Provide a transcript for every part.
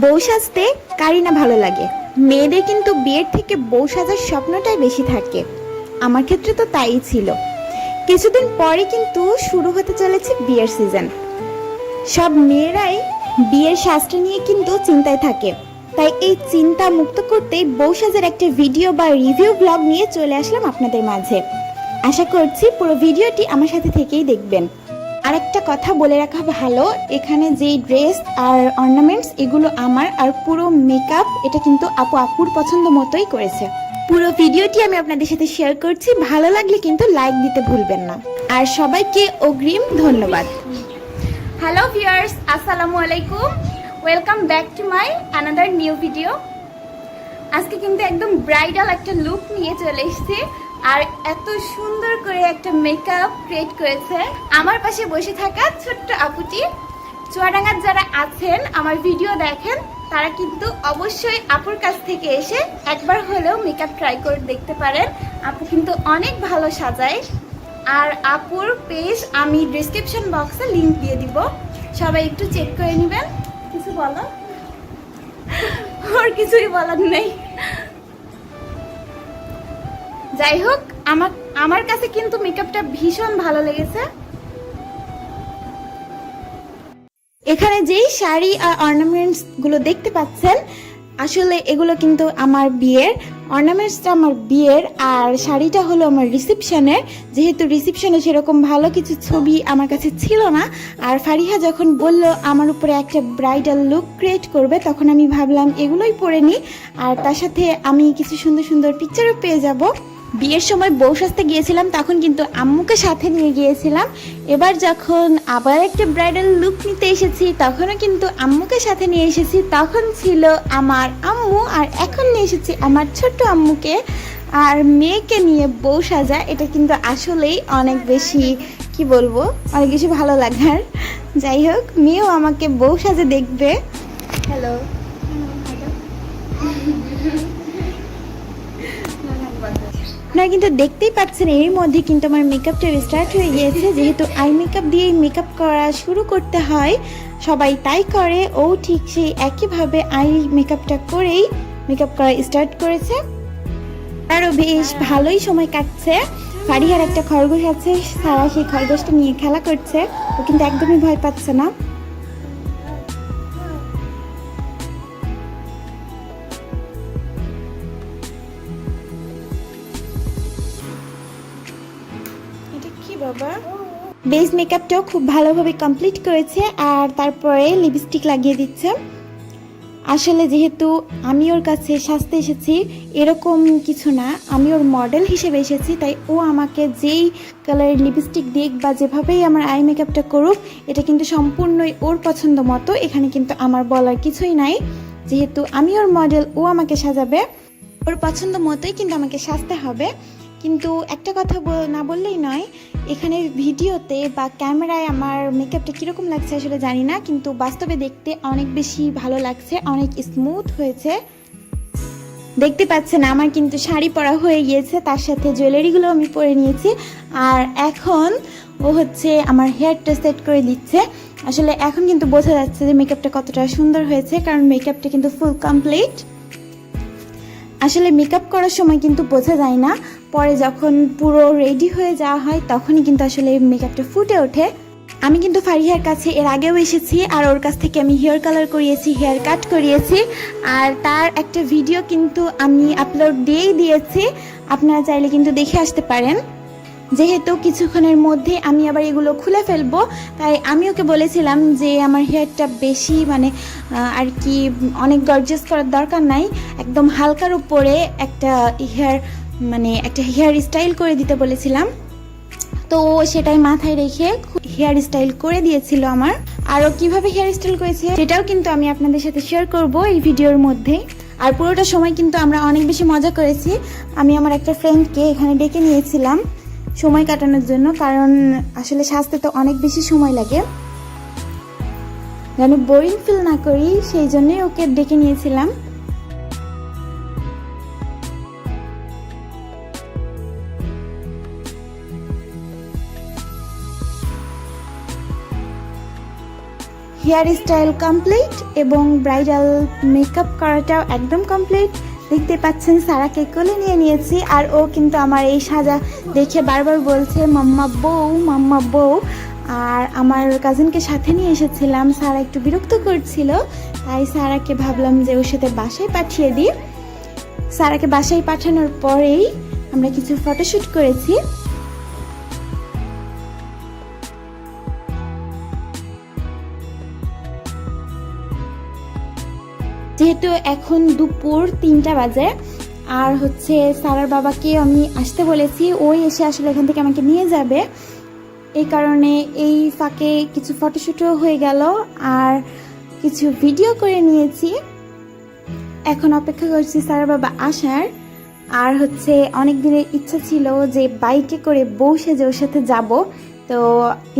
বউ সাজতে কারি না ভালো লাগে। মেয়েদের কিন্তু বিয়ের থেকে বউ সাজার স্বপ্নটাই বেশি থাকে। আমার ক্ষেত্রে তো তাই ছিল। কিছুদিন পরে কিন্তু শুরু হতে চলেছে বিয়ের সিজন সব মেয়েরাই বিয়ের শাস্ত্র নিয়ে কিন্তু চিন্তায় থাকে। তাই এই চিন্তা মুক্ত করতেই বউ সাজার একটা ভিডিও বা রিভিউ ব্লগ নিয়ে চলে আসলাম আপনাদের মাঝে। আশা করছি পুরো ভিডিওটি আমার সাথে থেকেই দেখবেন। আর একটা কথা বলে রাখা ভালো, এখানে যেই ড্রেস আর অর্নামেন্টস এগুলো আমার আর পুরো মেকআপ এটা কিন্তু আপু আপুর পছন্দ মতোই করেছে। পুরো ভিডিওটি আমি আপনাদের সাথে শেয়ার করছি, ভালো লাগলে কিন্তু লাইক দিতে ভুলবেন না। আর সবাইকে অগ্রিম ধন্যবাদ। হ্যালো ভিউয়ার্স আসসালামু আলাইকুম। Welcome back to my another new video আজকে কিন্তু একদম ব্রাইডাল একটা লুক নিয়ে চলে এসেছি। আর এত সুন্দর করে একটা মেকআপ ক্রিয়েট করেছে। আমার পাশে বসে থাকা ছোট্ট আপুটি। চুয়াডাঙ্গার যারা আছেন, আমার ভিডিও দেখেন, তারা কিন্তু অবশ্যই আপুর কাছ থেকে এসে একবার হলেও মেকআপ ট্রাই করে দেখতে পারেন। আপু কিন্তু অনেক ভালো সাজায়। আর আপুর পেজ আমি ডিসক্রিপশন বক্সে লিংক দিয়ে দিব। সবাই একটু চেক করে নেবেন। কিছু বলো ওর কিছুই বলার নেই। যাই হোক, আমার আমার কাছে কিন্তু মেকআপটা ভীষণ ভালো লেগেছে। এখানে যেই শাড়ি আর অর্নামেন্টসগুলো দেখতে পাচ্ছেন, আসলে এগুলো কিন্তু আমার বিয়ের। অর্নামেন্টসটা আমার বিয়ের আর শাড়িটা হলো আমার রিসেপশনের যেহেতু রিসেপশনে সেরকম ভালো কিছু ছবি আমার কাছে ছিল না, আর ফারিহা যখন বলল আমার উপরে একটা ব্রাইডাল লুক ক্রিয়েট করবে, তখন আমি ভাবলাম এগুলোই পরে নিই। আর তার সাথে আমি কিছু সুন্দর সুন্দর পিকচারও পেয়ে যাব। বিয়ের সময় বউ সাজতে গিয়েছিলাম তখন কিন্তু আম্মুকে সাথে নিয়ে গিয়েছিলাম। এবার যখন আবার একটা ব্রাইডাল লুক নিতে এসেছি তখনও কিন্তু আম্মুকে সাথে নিয়ে এসেছি। তখন ছিল আমার আম্মু আর এখন নিয়ে এসেছি আমার ছোট্ট আম্মুকে। আর মেয়েকে নিয়ে বউ সাজা এটা কিন্তু আসলেই অনেক বেশি কি বলব অনেক বেশি ভালো লাগার। যাই হোক মেয়েও আমাকে বউ সাজে দেখবে। হ্যালো আপনারা কিন্তু দেখতেই পাচ্ছেন এর মধ্যে কিন্তু আমার মেকআপটা স্টার্ট হয়ে গিয়েছে। যেহেতু আই মেকআপ দিয়ে মেকআপ করা শুরু করতে হয় সবাই তাই করে। ও ঠিক সেই একইভাবে আই মেকআপটা করেই মেকআপ করা স্টার্ট করেছে। আরও বেশ ভালোই সময় কাটছে। ফারিহার একটা খরগোশ আছে সারা সেই খরগোশটা নিয়ে খেলা করছে। ও কিন্তু একদমই ভয় পাচ্ছে না। বাবা? বেস মেকআপটাও খুব ভালোভাবে কমপ্লিট করেছে আর তারপরে লিপস্টিক লাগিয়ে দিচ্ছে। আসলে যেহেতু আমি ওর কাছে সাজতে এসেছি, এরকম কিছু না। আমি ওর মডেল হিসেবে এসেছি, তাই ও আমাকে যেই কালারের লিপস্টিক দিক বা যেভাবেই আমার আই মেকআপটা করুক, এটা কিন্তু সম্পূর্ণই ওর পছন্দ মতো। এখানে কিন্তু আমার বলার কিছুই নাই। যেহেতু আমি ওর মডেল ও আমাকে সাজাবে। ওর পছন্দ মতোই কিন্তু আমাকে সাজতে হবে। কিন্তু একটা কথা না বললেই নয়, এখানে ভিডিওতে বা ক্যামেরায় আমার মেকআপটা কীরকম লাগছে আসলে জানি না, কিন্তু বাস্তবে দেখতে অনেক বেশি ভালো লাগছে, অনেক স্মুথ হয়েছে। দেখতে পাচ্ছেন আমার কিন্তু শাড়ি পরা হয়ে গিয়েছে, তার সাথে জুয়েলারিগুলো আমি পরে নিয়েছি। আর এখন ও হচ্ছে আমার হেয়ারটা সেট করে দিচ্ছে। আসলে এখন কিন্তু বোঝা যাচ্ছে যে মেকআপটা কতটা সুন্দর হয়েছে, কারণ মেকআপটা কিন্তু ফুল কমপ্লিট আসলে মেকআপ করার সময় কিন্তু বোঝা যায় না পরে যখন পুরো রেডি হয়ে যাওয়া হয়, তখনই কিন্তু আসলে মেকআপটা ফুটে ওঠে। আমি কিন্তু ফারিহার কাছে এর আগেও এসেছি, আর ওর কাছ থেকে আমি হেয়ার কালার করিয়েছি হেয়ার কাট করিয়েছি। আর তার একটা ভিডিও কিন্তু আমি আপলোড দিয়েই দিয়েছি। আপনারা চাইলে কিন্তু দেখে আসতে পারেন। যেহেতু কিছুক্ষণের মধ্যে আমি আবার এগুলো খুলে ফেলব, তাই আমি ওকে বলেছিলাম যে আমার হেয়ারটা বেশি মানে আর কি অনেক গর্জেস করার দরকার নাই। একদম হালকার উপরে একটা হেয়ার মানে একটা হেয়ার স্টাইল করে দিতে বলেছিলাম। তো সেটাই মাথায় রেখে হেয়ার স্টাইল করে দিয়েছিল আমার। আরও কীভাবে হেয়ার স্টাইল করেছে সেটাও কিন্তু আমি আপনাদের সাথে শেয়ার করব এই ভিডিওর মধ্যে। আর পুরোটা সময় কিন্তু আমরা অনেক বেশি মজা করেছি। আমি আমার একটা ফ্রেন্ডকে এখানে ডেকে নিয়েছিলাম সময় কাটানোর জন্য, কারণ আসলে সাজতে তো অনেক বেশি সময় লাগে। যেন বোরিং ফিল না করি, সেই জন্যই ওকে ডেকে নিয়েছিলাম। হেয়ার স্টাইল কমপ্লিট এবং ব্রাইডাল মেকআপ করাটাও একদম কমপ্লিট দেখতে পাচ্ছেন, সারাকে কোলে নিয়ে নিয়েছি। আর ও কিন্তু আমার এই সাজা দেখে বারবার বলছে, মাম্মা বউ মাম্মা বউ। আর আমার কাজিনকে সাথে নিয়ে এসেছিলাম। সারা একটু বিরক্ত করছিল, তাই সারাকে ভাবলাম যে ওর সাথে বাসায় পাঠিয়ে দিই। সারাকে বাসায় পাঠানোর পরেই আমরা কিছু ফটোশ্যুট করেছি। যেহেতু এখন দুপুর তিনটা বাজে, আর হচ্ছে সারার বাবাকে আমি আসতে বলেছি, ওই এসে আসলে এখান থেকে আমাকে নিয়ে যাবে। এই কারণে এই ফাঁকে কিছু ফটোশ্যুটও হয়ে গেল, আর কিছু ভিডিও করে নিয়েছি। এখন অপেক্ষা করছি সারার বাবা আসার, আর হচ্ছে অনেক দিনের ইচ্ছা ছিল যে বাইকে করে বউ সেজে ওর সাথে যাব, তো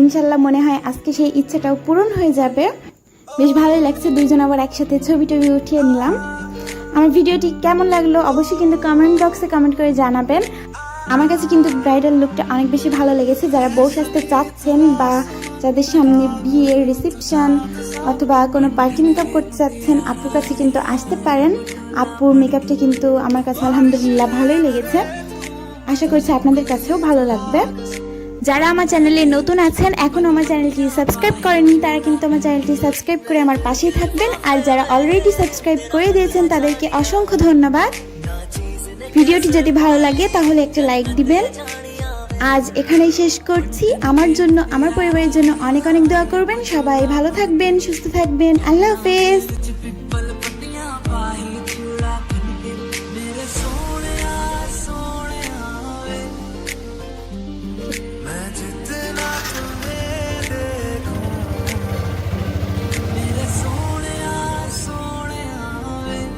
ইনশাল্লাহ মনে হয় আজকে সেই ইচ্ছাটাও পূরণ হয়ে যাবে। বেশ ভালোই লাগছে, দুইজন আবার একসাথে ছবি টবি উঠিয়ে নিলাম। আমার ভিডিওটি কেমন লাগল অবশ্যই কিন্তু কমেন্ট বক্সে কমেন্ট করে জানাবেন। আমার কাছে কিন্তু ব্রাইডাল লুকটা অনেক বেশি ভালো লেগেছে। যারা বউ সাজতে চাচ্ছেন বা যাদের সামনে বিয়ের রিসেপশন অথবা কোনো পার্টি মেকআপ করতে চাচ্ছেন, আপুর কাছে কিন্তু আসতে পারেন। আপুর মেকআপটা কিন্তু আমার কাছে আলহামদুলিল্লাহ ভালোই লেগেছে। আশা করছি আপনাদের কাছেও ভালো লাগবে। যারা আমার চ্যানেলে নতুন আছেন, এখন আমার চ্যানেলটি সাবস্ক্রাইব করেননি, তারা কিন্তু আমার চ্যানেলটি সাবস্ক্রাইব করে আমার পাশেই থাকবেন। আর যারা অলরেডি সাবস্ক্রাইব করে দিয়েছেন, তাদেরকে অসংখ্য ধন্যবাদ। ভিডিওটি যদি ভালো লাগে, তাহলে একটা লাইক দিবেন। আজ এখানেই শেষ করছি। আমার জন্য, আমার পরিবারের জন্য অনেক অনেক দোয়া করবেন। সবাই ভালো থাকবেন, সুস্থ থাকবেন। আল্লাহ হাফেজ।